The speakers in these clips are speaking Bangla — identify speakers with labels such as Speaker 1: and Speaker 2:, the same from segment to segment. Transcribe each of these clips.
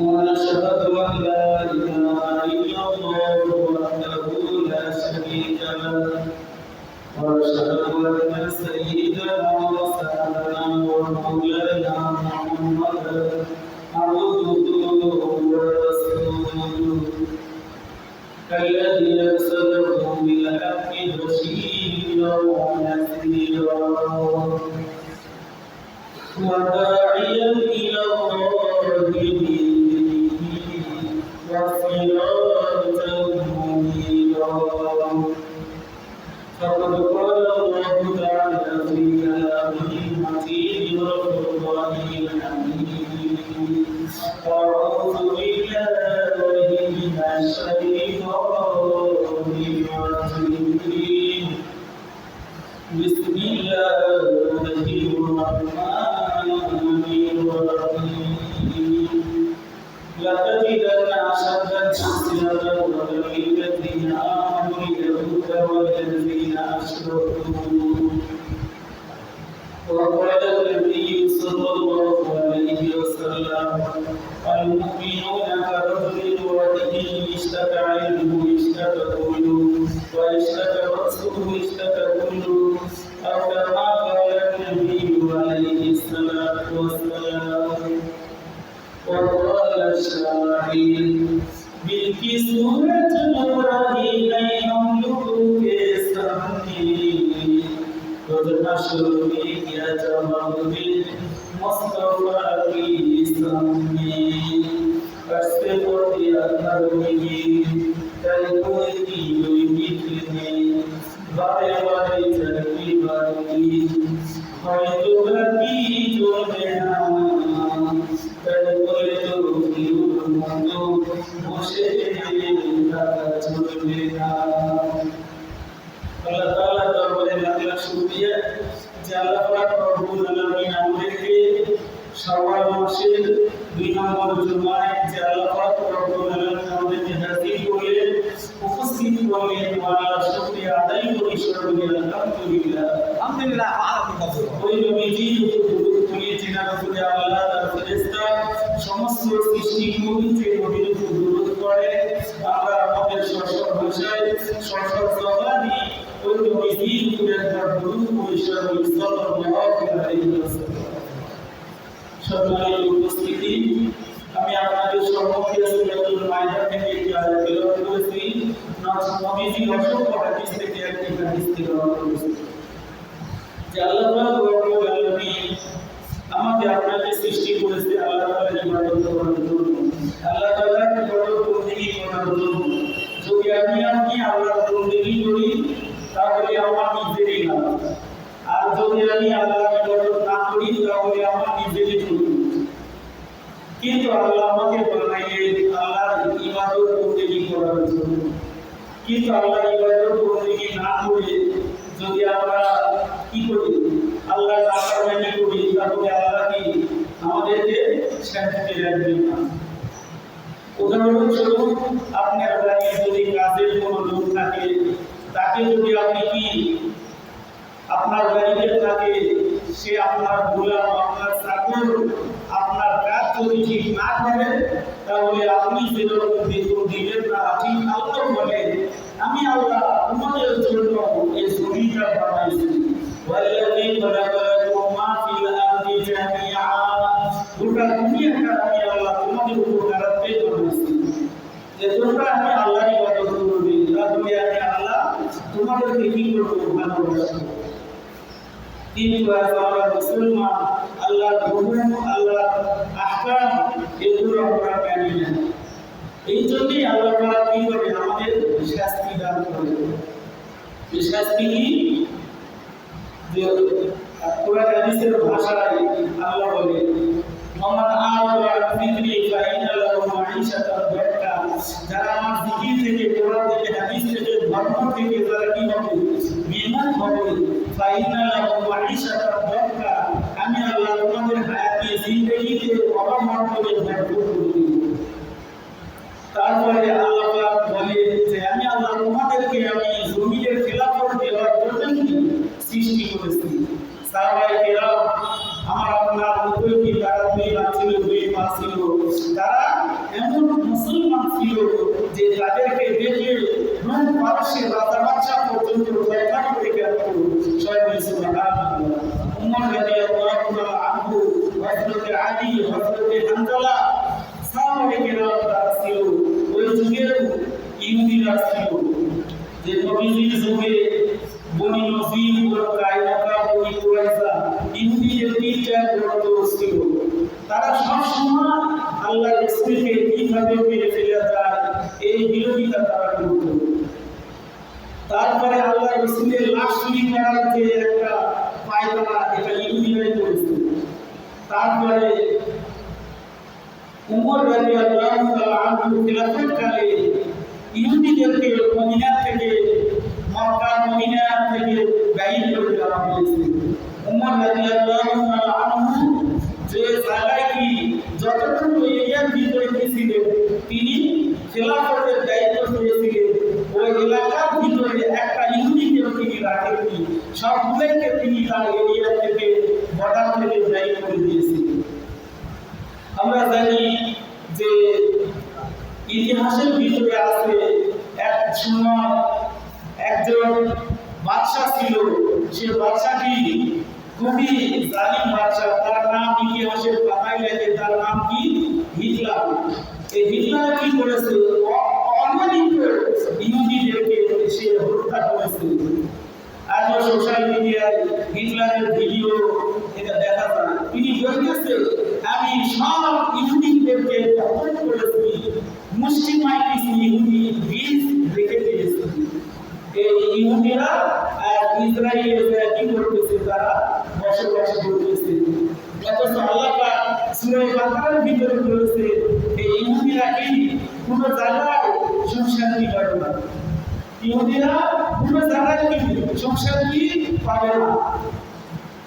Speaker 1: ونشهد ان لا اله الا الله وحده لا شريك له ونشهد ان سيدنا Thank you. সৃষ্টি নবীর উপর দরুদ করে আমরা আমাদের সরকার ভাষায় সরকার জবানি ওই উপস্থিতি আমি আপনাদের সম্মুখে সূরাতুল মাইদা থেকে একটি আয়াত তেলাওয়াত করেছি নবীজি অসংখ্য হাদিস থেকে একটি হাদিস তেলাওয়াত করেছি যে আল্লাহ পাক রব্বুল আলামিন আমাকে আপনাকে সৃষ্টি করেছে আল্লাহ তাআলার ইবাদত করার জন্য আল্লাহ তাআলার ইবাদত বন্দেগী করার জন্য যদি আমি আপনি আল্লাহর বন্দেগী করি তাহলে আমার নিজেরই লাভ আর যদি আমি আল্লাহর ইবাদত না করি তাহলে আমার নিজেরই ক্ষতি কিন্তু আল্লাহ আমাকে বানাইলেন আল্লাহর ইবাদত বন্দেগী করার জন্য? কিন্তু আল্লাহ ইবাদত বন্দেগী না করে যদি আমরা কি করি? আল্লাহ নাফরমানি করি? তাহলে আল্লাহ কি আমাদেরকে শান্তিতে রাখবেন না। উদাহরণস্বরূপ আপনার বাড়ির যদি কাজের কোনো লোক থাকে, তাকে যদি আপনি কি আপনার বাড়িতে থাকে, সে আপনার গোলাম আপনার চাকর আপনার কাজ যদি ঠিক না করে তাহলে আপনি যেরকম বেতন দিবেন না ঠিক আল্লাহ বলে আমি আল্লাহ তোমাদের জন্য এই জমিটা বানাইছি والذي خلق لكم ما في الأرض جميعا গোটা দুনিয়াটা আমি আল্লাহ তোমাদের উপকারার্থে বানাইছি যে তোমরা আমি আল্লাহর ইবাদত করবে তাহলে আমি আল্লাহ তোমাদেরকে কি করবো ভালোবাসবো কিন্তু আজ আমরা মুসলমান আল্লাহর হুকুম আল্লাহর আহকাম এগুলো আমরা জানি না এই জন্যই আল্লাহ তাআলা কি করেন আমাদের শাস্তি দান এই শাস্তি কি যে কোরআন হাদিসের ভাষায় আল্লাহ বলে মান আরাদা আন যিকরি ফাইন্না লাহু মাইশাতার দরকার যারা আমার জিকির থেকে কোরআন থেকে হাদিস থেকে ধর্ম থেকে যারা কি হবে বিমুখ হবে ফাইনা মাইশাতার রসুলের লাশ চুরি একটা পায়তারা এটা ইহুদিরাই করেছিল তারপরে উমর রাজি আল্লাহ আনহু খিলাফত কালে ইহুদিদেরকে মদিনা থেকে, মক্কা, মদিনা থেকে সে বাদশাটি খুবই জালিম বাদশা তার নাম ইতিহাসের পাতায় লেখে তার নাম কি? হিটলার। এই হিটলার কি করেছে? সোশ্যাল মিডিয়ায় হিটলারের ভিডিও এটা দেখা যায় তিনি বলতেছে, আমি সব অথচ আল্লাহ পাক সূরা বাকারার ভিতরে বলেছে এই ইহুদিরা কি কোন জায়গায় কি করে না? ইহুদিরা কোনো জায়গায় কি পাবে না?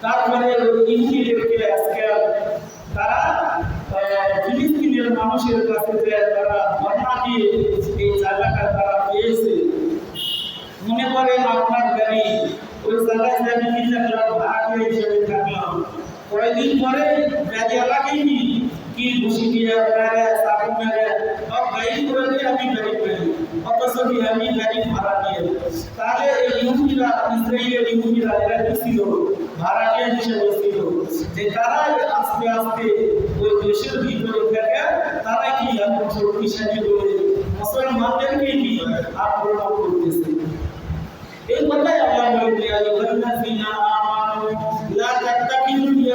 Speaker 1: তারপরে ইহুদিদেরকে তারা ফিলিস্তিনের মানুষের কাছে যে তারা ধর্ণা দিয়ে এই জায়গাটা তারা পেয়েছে। মনে করেন আপনার গাড়ি ওই জায়গায় যে ভাড়া হিসেবে থাকলাম কয়েকদিন পরে গাড়ি এলাকায় কি ঘুষি দিয়ে মেরে চাকু মেরে সব গাড়ি করে দিয়ে আমি গাড়ি পেলি অথচ আমি গাড়ি ভাড়া দিয়ে? তাহলে এই ইহুদিরা, ইসরায়েলের ইহুদিরা এরা কি ছিল? ভাড়াটিয়া হিসেবে ছিল। যে তারা আস্তে আস্তে ওই দেশের ভিতরে থেকে, তারা কি এখন শক্তিশালী করে মুসলমানদেরকে কি আক্রমণ করতেছে? এই কথাই আল্লাহ বলে যে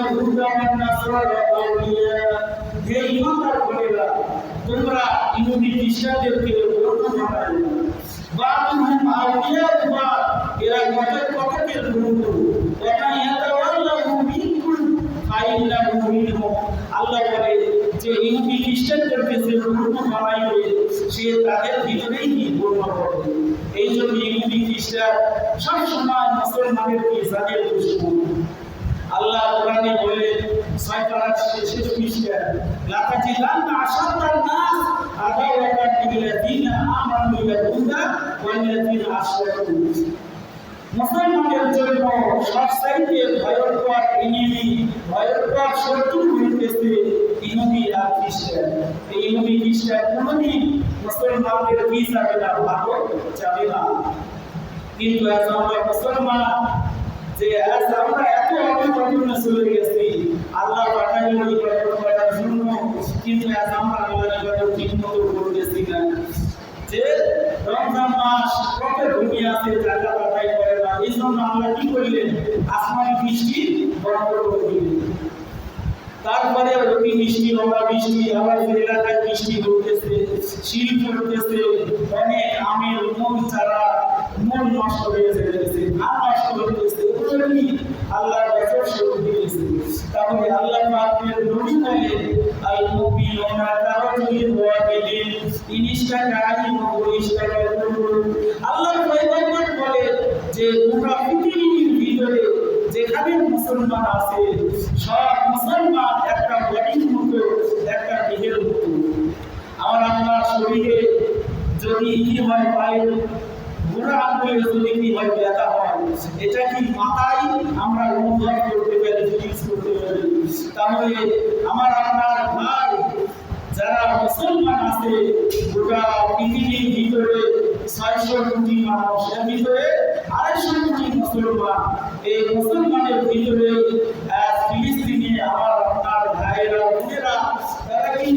Speaker 1: ইয়াহুদা ওয়ান নাসারা আউলিয়া হে বা ওয়া মিনহুম আল্লাহ বলে যে ইহুদি খ্রিস্টানদেরকে যে বন্ধু বানাইবে সে তাদের ভিতরেই এই জন্য ইহুদি খ্রিস্টান সব সময় মুসলমানের কি জানের দুশ্মন। আল্লাহ কোরআনে বলে ছয় পারা শেষে পৃষ্ঠা লাতাজিদান্না আশাদ্দান নাস আদাওয়াতান লিল্লাযিনা আমানু ইয়াহুদা ওয়াল্লাযিনা আশরাকু মুসলমানের জন্য সবচাইতে ভয়ঙ্কর এনিমি ভয়ঙ্কর শত্রু হইতেছে ইহুদি আর এই ইহুদি খ্রিস্টান কোনোদিন মুসলমানদের কি যাবে না, ভালো যাবে না। কিন্তু আজ আমরা মুসলমান যে আমরা এত অপরিবর্তন চলে গেছি, আল্লাহ পাঠাইল ইবাদত করার জন্য, কিন্তু আজ আমরা আল্লাহর ইবাদত ঠিক মতো করতেছি না। যে রমজান মাস, কত ভূমি আছে জায়গা পাঠাই করে না। এই জন্য আমরা কি করলেন? আসমানি বৃষ্টি বন্ধ করে দিলেন। তারপরে অতি বৃষ্টি হওয়া বৃষ্টি, আবার এলাকায় বৃষ্টি হতেছে শিল পড়তেছে, অনেক আমের মূল চারা মূল নষ্ট হয়ে যেতেছে ধান নষ্ট হতেছে এগুলো কি আল্লাহ বছর শুরু দিয়েছে তাহলে আল্লাহ পাকের নবী বলে আল মুমিনুনা তারাজুল ওয়াকিলিন টাকায় নব্বই টাকায় করব আল্লাহ পয়গম্বর বলে যে, গোটা পৃথিবীর ভিতরে যেখানে মুসলমান আছে, সব মুসলমান একটা বডির মতো, একটা দেহের মতো। আমার আপনার শরীরে যদি হয়, পায়ের গোড়া আঙ্গুলে যদি কি হয় ব্যথা হয়, এটা কি মাথায় আমরা অনুভব করতে পারি, ফিলিংস করতে পারি? তাহলে আমার আপনার ভাই, যারা মুসলমান আছে, গোটা পৃথিবীর ভিতরে ছয়শো কোটি মানুষ, এর ভিতরে আড়াইশো কোটি মুসলমান। এই মুসলমানের ভিতরে ফিলিস্তিনে আমার আপনার ভাইয়েরা, বোনেরা, তারা কি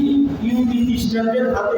Speaker 1: ইহুদি খ্রিস্টানদের হাতে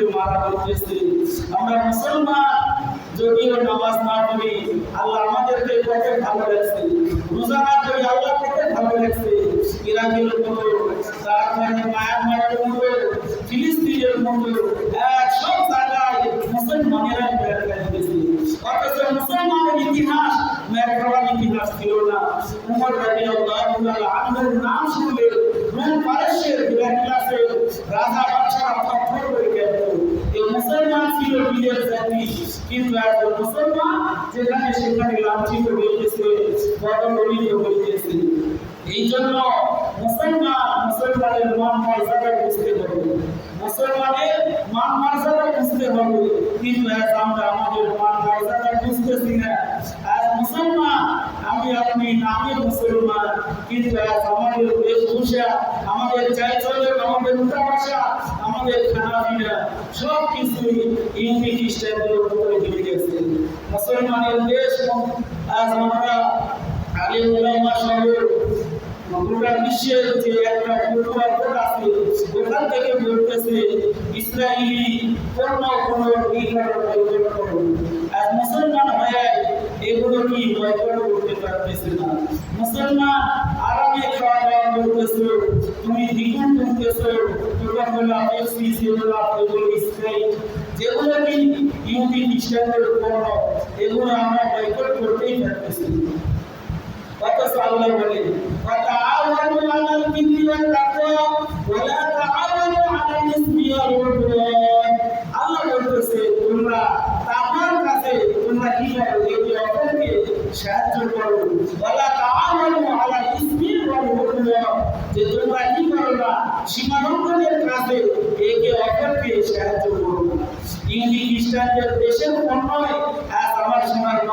Speaker 1: মারা হইতেছে আমরা মুসলমান, যদিও নামাজ না পড়ি, আল্লাহ আমাদেরকে কত ভালো লাগছে রোজা না করি আল্লাহ কত ভালো লাগছে ইরাকের মতো তারপরে মায়ানমারের মতো ফিলিস্তিনের মতো সব জায়গায় মুসলমানেরা অথচ মুসলমানের ইতিহাস মেরে ইতিহাস ছিল না। উমর রাজি আল্লাহ আনহুর নাম শুনলে যেখানে সেখানে লাঞ্ছিত হইতেছে পদদলিত হইতেছে এই জন্য মুসলমান মুসলমানের মান মর্যাদা বুঝতে হবে। মুসলমানের মান মর্যাদা বুঝতে হবে। কিন্তু আজ আমরা আমাদের মান মর্যাদা বুঝতেছি না। আজ মুসলমান, আমি আপনি নামে মুসলমান। কিন্তু আজ আমাদের বেশভূষা আমাদের চাই চলন আমাদের উঠা ভাষা, আমাদের খানা পিনা সব কিছুই ইহুদি খ্রিস্টানদের মুসলমানের দেশ আজ আমরা আগে ওলামা সহ গোটা বিশ্বের যে একটা ফুটবল আছে ওখান থেকে বলতেছে ইসরায়েলি পণ্য কোনো নির্ভর বয়কট করুন মুসলমান হয়ে এগুলো কি বয়কট করতে পারতেছে না? মুসলমান আরামে খাওয়া দাওয়া করতেছে, তুমি দ্বিগুণ করতেছো তোমরা হলো পেপসি সেগুলো এগুলো স্প্রাইট যেগুলো কি ইহুদি খ্রিস্টানদের পণ্য এগুলো আমরা বয়কট করতেই পারতেছি অথচ আল্লাহ বলে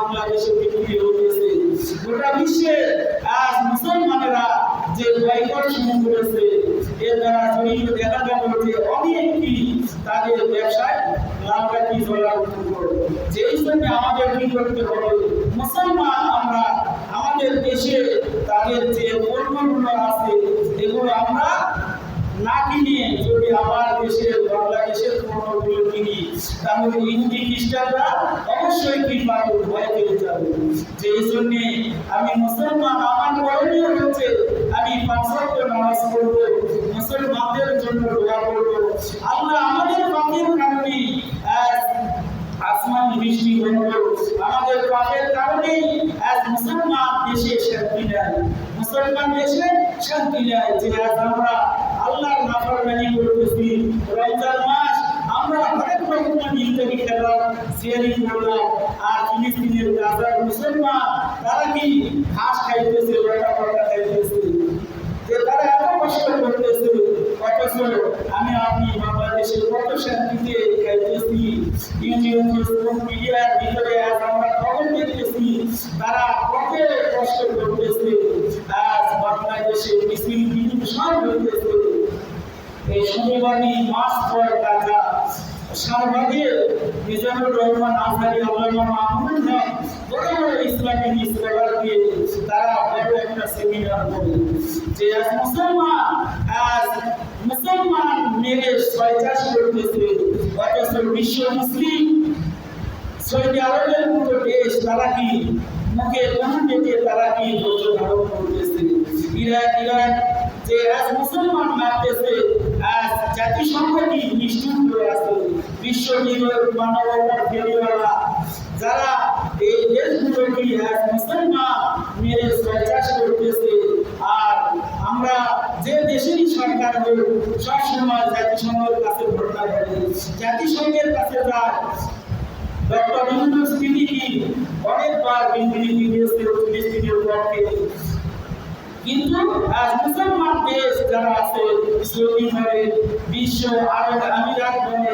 Speaker 1: বাংলাদেশে বিক্রি হয়েছে গোটা বিশ্বে আজ মুসলমানেরা যে বয়কট শুরু করেছে এর দ্বারা জড়িত দেখা গেল যে অনেকটি তাদের ব্যবসায় লাভরাটি চলার উপর। যেই জন্য আমাদের কি করতে হবে? শান্তি যে আমরা তারা করে কি মুখে কোন পেটে তারা কি ধৈর্য ধারণ করতেছে ইরাক যে আজ মুসলমান মারতেছে, আজ জাতিসংঘ কি নিষ্ঠুর হয়ে আছে? বিশ্ব মানবতার ফেরিওয়ালা যারা মুসলমান করতেছে, আর আমরা যে দেশেরই সরকার জাতিসংঘের কাছে জাতিসংঘের কাছে যায় ডক্টর ইউনুস তিনি অনেকবার বিবৃতি দিয়েছে কিন্তু মুসলমান দেশ যারা আছে সৌদি বলে বিশ্ব আরব আমিরাত বলে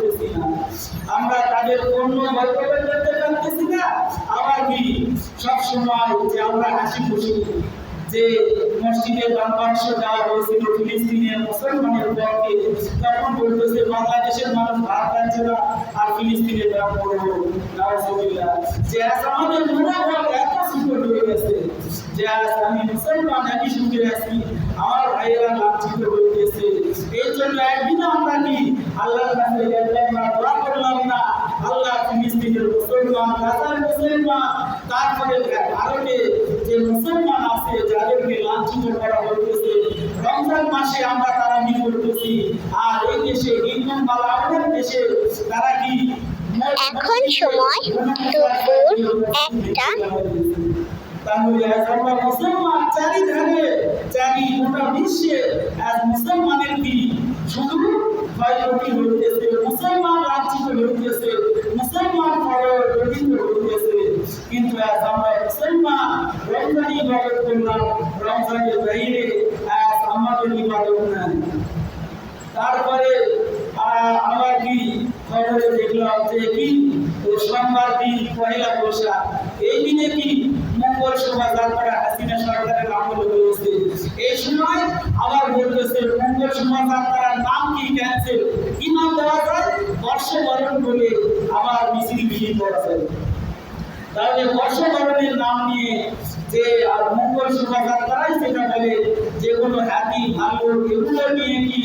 Speaker 1: আমরা তাদের পণ্য বয়কট করতে পারতেছি না। আবার কি? সবসময় যে আমরা হাসি খুশি, যে মসজিদে বাংলাদেশ দেওয়া হয়েছিল ফিলিস্তিনের মুসলমানের পক্ষে, তখন বলতেছে, বাংলাদেশের মানুষ ভাত পাচ্ছে না আর ফিলিস্তিনের দাম যে আজ আমাদের মনোভাব এত সুন্দর হয়ে গেছে, যে আমি মুসলমান একই সঙ্গে আছি, আমার ভাইয়েরা এই জন্য একদিন আমরা কি আল্লাহর কাছে মুসলমান গাজার মুসলমান তারপরে ভারতে যে মুসলমান আছে যাদেরকে লাঞ্ছিত করা হইতেছে রমজান মাসে আমরা তারা মি করতেছি? আর এই দেশে ইন্দন বালা আমাদের দেশে তারা কি?
Speaker 2: এখন সময় দুপুর একটা।
Speaker 1: তাহলে আজ আমরা মুসলমান চারিধারে চারি গোটা বিশ্বে আজ মুসলমানের কি? শুধু ক্ষয়ক্ষতি হইতেছে মুসলমান লাঞ্ছিত হইতেছে তারপরে দেখলাম যে কি? সোমবার দিন পহেলা বৈশাখ। এই দিনে কি মঙ্গল শোভাযাত্রা হাসিনা সরকারের আমলে হয়েছে এই সময় আবার বলতেছে, মঙ্গল শোভাযাত্রার নাম কি ক্যান্সেল কি নাম দেওয়া যায়? বর্ষবরণ বলে আবার মিছিল বিলি করা যায়। তাহলে বর্ষবরণের নাম নিয়ে যে আর মঙ্গল শোভাযাত্রায় যেটা বলে কোনো হাতি ভালুক এগুলো নিয়ে কি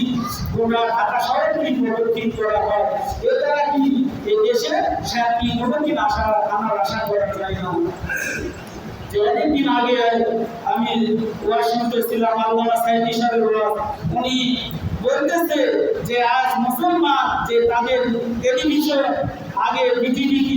Speaker 1: গোটা ঢাকা শহর কি প্রদক্ষিণ করা হয়? এ দ্বারা কি এই দেশে শান্তি কোনোদিন আশা আমার আশা করা যায় না? যে অনেকদিন আগে আমি ওয়াজ শুনতেছিলাম আল্লাহ সাইদি সাহেবের উনি বলতেছে যে, আজ মুসলমান যে তাদের টেলিভিশন আগে বিটিভি কি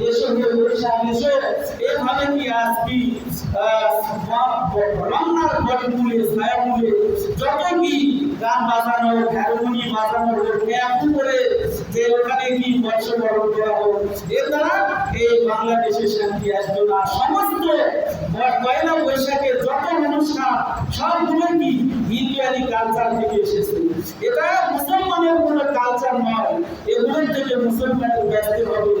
Speaker 1: হে বৈশাখ এসো এভাবে কি আজ কি রমনার বটমূলে ছায়ামূলে যত কি গান বাজানো হ্যারমোনি বাজানো ক্যাম্প করে যে ওখানে কি বর্ষবরণ করা হোক এর দ্বারা এই বাংলাদেশে শান্তি আসবে না। সমস্ত পয়লা বৈশাখের যত অনুষ্ঠান, সবগুলো কি ইন্ডিয়ানি কালচার থেকে এসেছে। এটা মুসলমানের কোনো কালচার নয়। এগুলোর থেকে মুসলমানের ব্যস্ত হবে।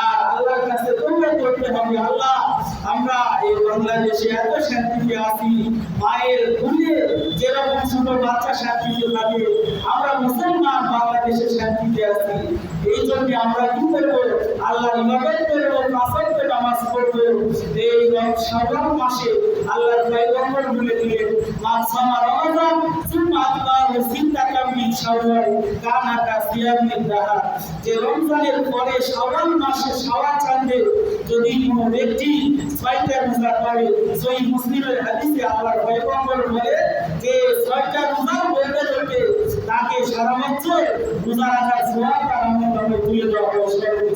Speaker 1: আর আল্লাহর কাছে তোমরা করতে হবে, আল্লাহ এই বাংলাদেশে এত শান্তিতে আছি, মায়ের ভুলে যেরকম ছোট বাচ্চা শান্তিতে থাকে, আমরা মুসলমান বাংলাদেশে শান্তিতে আছি। এই জন্য আমরা কি করব? আল্লাহ ইবাদত করব নামাজ পড়ব। এই শ্রাবণ মাসে আল্লাহর পয়গম্বর বলে দিলেন মানসামা রমাদান সুম্মা আতবাহু সিত্তাতাম মিন শাওয়াল কানা কা যে রমজানের পরে শাওয়াল মাসে শাওয়াল চাঁদে যদি কোনো ব্যক্তি ছয়টা রোজা করে, সহি মুসলিমের হাদিসে আল্লাহর পয়গম্বর বলে যে ছয়টা রোজা বলতে বলতে তাকে সারা বছর রোজা রাখার সোয়াব তার আমল নামে তুলে দেওয়া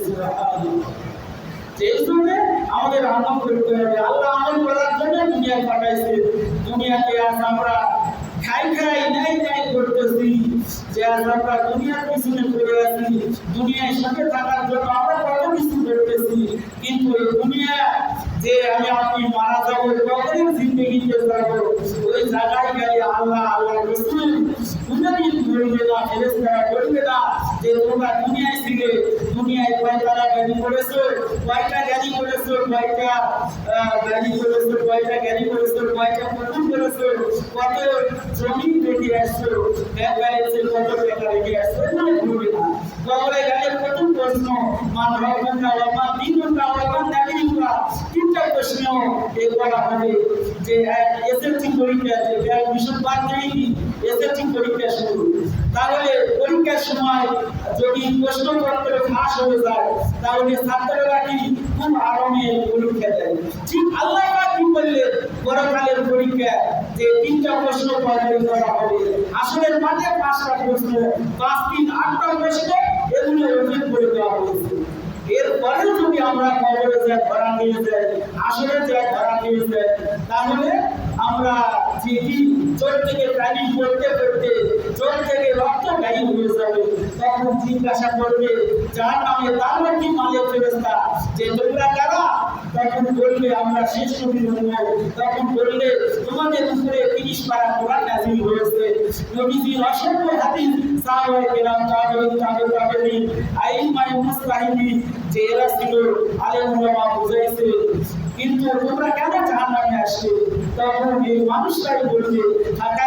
Speaker 1: সুবহানাল্লাহ। জন্য আমাদের আমল করতে হবে আল্লাহ আমল করার জন্য দুনিয়া পাঠাইছে দুনিয়াতে আজ আমরা খাই খাই নাই নাই করতেছি যে আজ আমরা দুনিয়ার পিছনে পড়ে আছি দুনিয়ার সাথে থাকার জন্য আমরা কত কিছু করতেছি কিন্তু দুনিয়া যে আমি আপনি মারা যাব কখনই জিন্দগিতে যাব, ওই জায়গায় গেলে আল্লাহ আল্লাহ রসুল কোনদিন বলবে না ফেরেস্তারা বলবে না যে তোমরা দুনিয়ায় ছিলে, দুনিয়ায় করেছ কয়টা জ্ঞানী করেছ, কয়টা জমি এগুলো ভুলবে না। প্রথম প্রশ্ন মা তিনটা প্রশ্ন এ করা হবে যে এসএসসি পরীক্ষা যে ব্যাগ মিশন বাদ দেয়নি এসএসসি পরীক্ষা শুরু। তাহলে পরীক্ষার সময় যদি প্রশ্নপত্র ফাঁস হয়ে যায়, তাহলে ছাত্ররা কি পরীক্ষা আল্লাহ কি বললেন পরকালের পরীক্ষা যে তিনটা প্রশ্ন পরে করা হবে। আসলে মাঠে পাঁচটা প্রশ্ন, পাঁচ, তিন, আটটা প্রশ্ন, এগুলো পরীক্ষা করে হয়েছে। এরপরেও যদি আমরা কবরে যাই, ধরা যাই আসলে যাই, ধরা যাই, তাহলে আমরা যেটি চোর থেকে প্রাণী করতে করতে চোর থেকে রক্ত গায়ী হয়ে যাবে, তখন জিজ্ঞাসা করবে, যার নামে তার নাকি মালের ব্যবস্থা যে তোমরা কারা? তখন বলবে আমরা শেষ হব তখন বললে তোমাদের উপরে তিরিশ পারা কোরআন নাজিল হয়েছে। নবীজির অসংখ্য হাদিস সাহাবায়ে কেরাম, তাবেঈন, তাবে তাবেঈন, আইমায়ে মুস্তাহিদিন যে এরা ছিল আলেম বুঝাইছে। কিন্তু তোমরা কেন জাহান্নামে আসবে? তখন এই মানুষটাই বলবে থাকা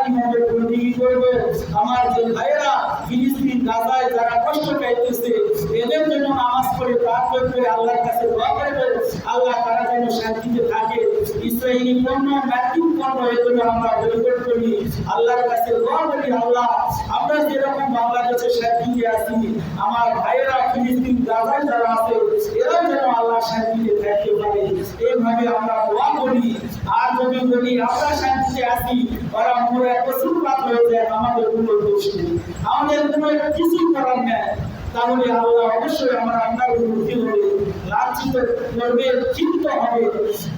Speaker 1: লাঞ্ছিত করবে হবে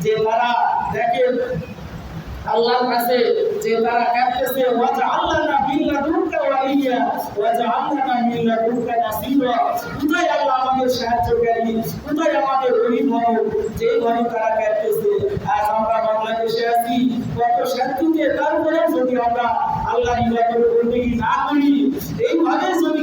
Speaker 1: যে তারা দেখে আল্লাহর কাছে যে তারা কাঁদতেছে, ওয়াজা আল্লাহ না বিল্লা দুর্কা ওয়ালিয়া ওয়াজা আল্লাহ না বিল্লা দুর্কা নাসিবা। কোথায় আল্লাহ আমাদের সাহায্যকারী? কোথায় আমাদের অভিভাবক যেভাবে তারা কাঁদতেছে, আজ আমরা বাংলাদেশে আছি, কত শান্তিতে তারপরে যদি আমরা আল্লাহ ইবাদত করতে না করি, এইভাবে যদি